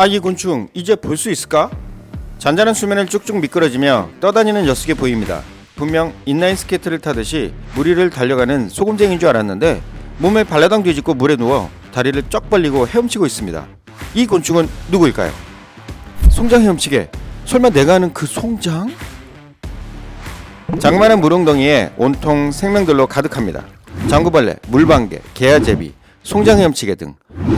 아이 곤충 이제 볼 수 있을까? 잔잔한 수면을 쭉쭉 미끄러지며 떠다니는 녀석이 보입니다. 분명 인라인 스케이트를 타듯이 물 위를 달려가는 소금쟁이인 줄 알았는데 몸을 발라당 뒤집고 물에 누워 다리를 쩍 벌리고 헤엄치고 있습니다. 이 곤충은 누구일까요? 송장 헤엄치게 설마 내가 아는 그 송장? 장만한 물웅덩이에 온통 생명들로 가득합니다. 장구벌레, 물방개, 개야제비, 송장 헤엄치개 등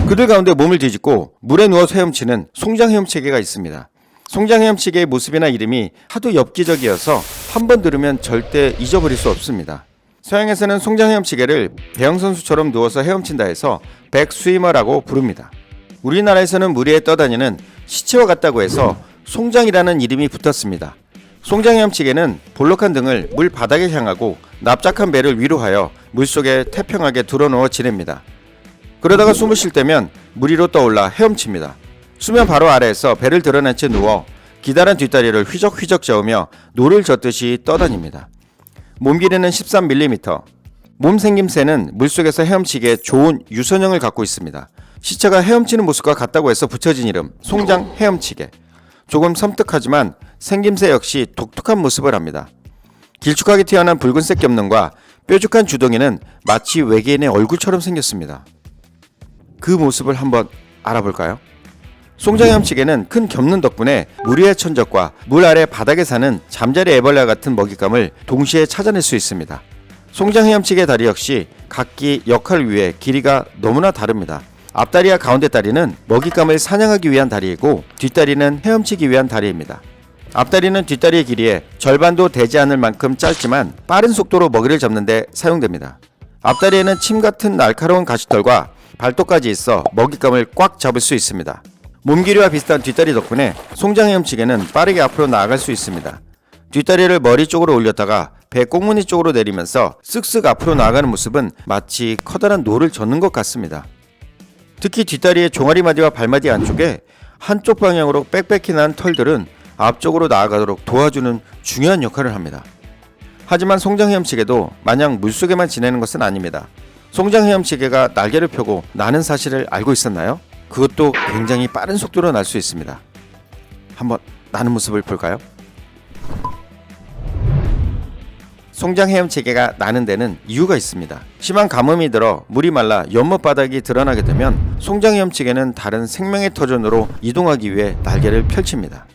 그들 가운데 몸을 뒤집고 물에 누워서 헤엄치는 송장 헤엄치개가 있습니다. 송장 헤엄치개의 모습이나 이름이 하도 엽기적이어서 한 번 들으면 절대 잊어버릴 수 없습니다. 서양에서는 송장 헤엄치개를 배영 선수처럼 누워서 헤엄친다 해서 백스위머라고 부릅니다. 우리나라에서는 물 위에 떠다니는 시체와 같다고 해서 송장이라는 이름이 붙었습니다. 송장 헤엄치개는 볼록한 등을 물 바닥에 향하고 납작한 배를 위로하여 물속에 태평하게 드러누워 지냅니다. 그러다가 숨을 쉴 때면 물 위로 떠올라 헤엄칩니다. 수면 바로 아래에서 배를 드러낸 채 누워 기다란 뒷다리를 휘적휘적 저으며 노를 젓듯이 떠다닙니다. 몸 길이는 13mm. 몸 생김새는 물속에서 헤엄치기에 좋은 유선형을 갖고 있습니다. 시체가 헤엄치는 모습과 같다고 해서 붙여진 이름 송장 헤엄치개. 조금 섬뜩하지만 생김새 역시 독특한 모습을 합니다. 길쭉하게 튀어나온 붉은색 겹눈과 뾰족한 주둥이는 마치 외계인의 얼굴처럼 생겼습니다. 그 모습을 한번 알아볼까요? 송장헤엄치개는 큰 겹눈 덕분에 물 위의 천적과 물 아래 바닥에 사는 잠자리 애벌레와 같은 먹잇감을 동시에 찾아낼 수 있습니다. 송장헤엄치개 다리 역시 각기 역할 위해 길이가 너무나 다릅니다. 앞다리와 가운데 다리는 먹잇감을 사냥하기 위한 다리이고 뒷다리는 헤엄치기 위한 다리입니다. 앞다리는 뒷다리의 길이에 절반도 되지 않을 만큼 짧지만 빠른 속도로 먹이를 잡는 데 사용됩니다. 앞다리에는 침 같은 날카로운 가시털과 발톱까지 있어 먹잇감을 꽉 잡을 수 있습니다. 몸 길이와 비슷한 뒷다리 덕분에 송장 헤엄치개는 빠르게 앞으로 나아갈 수 있습니다. 뒷다리를 머리 쪽으로 올렸다가 배 꽁무니 쪽으로 내리면서 쓱쓱 앞으로 나아가는 모습은 마치 커다란 노를 젓는 것 같습니다. 특히 뒷다리의 종아리 마디와 발마디 안쪽에 한쪽 방향으로 빽빽히 난 털들은 앞쪽으로 나아가도록 도와주는 중요한 역할을 합니다. 하지만 송장 헤엄치개도 마냥 물속에만 지내는 것은 아닙니다. 송장 헤엄치개가 날개를 펴고 나는 사실을 알고 있었나요? 그것도 굉장히 빠른 속도로 날 수 있습니다. 한번 나는 모습을 볼까요? 송장 헤엄치개가 나는 데는 이유가 있습니다. 심한 가뭄이 들어 물이 말라 연못 바닥이 드러나게 되면 송장 헤엄치개는 다른 생명의 터전으로 이동하기 위해 날개를 펼칩니다.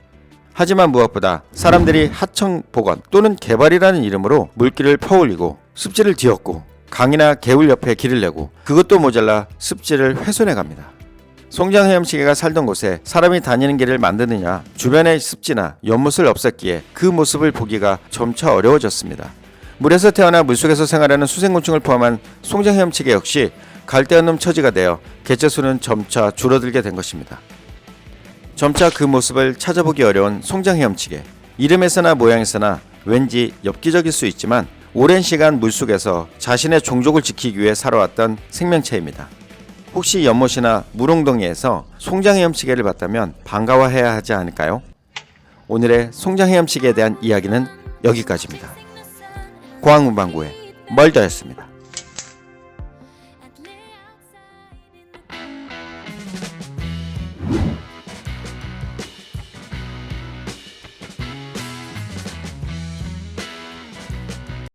하지만 무엇보다 사람들이 하청 복원 또는 개발이라는 이름으로 물길을 퍼올리고 습지를 뒤엎고 강이나 개울 옆에 길을 내고 그것도 모자라 습지를 훼손해 갑니다. 송장 헤엄치개가 살던 곳에 사람이 다니는 길을 만드느냐 주변의 습지나 연못을 없앴기에 그 모습을 보기가 점차 어려워졌습니다. 물에서 태어나 물속에서 생활하는 수생곤충을 포함한 송장 헤엄치개 역시 갈대없는 처지가 되어 개체수는 점차 줄어들게 된 것입니다. 점차 그 모습을 찾아보기 어려운 송장 헤엄치개. 이름에서나 모양에서나 왠지 엽기적일 수 있지만 오랜 시간 물속에서 자신의 종족을 지키기 위해 살아왔던 생명체입니다. 혹시 연못이나 물웅덩이에서 송장 헤엄치개를 봤다면 반가워해야 하지 않을까요? 오늘의 송장 헤엄치개에 대한 이야기는 여기까지입니다. 고항문방구의 멀더였습니다.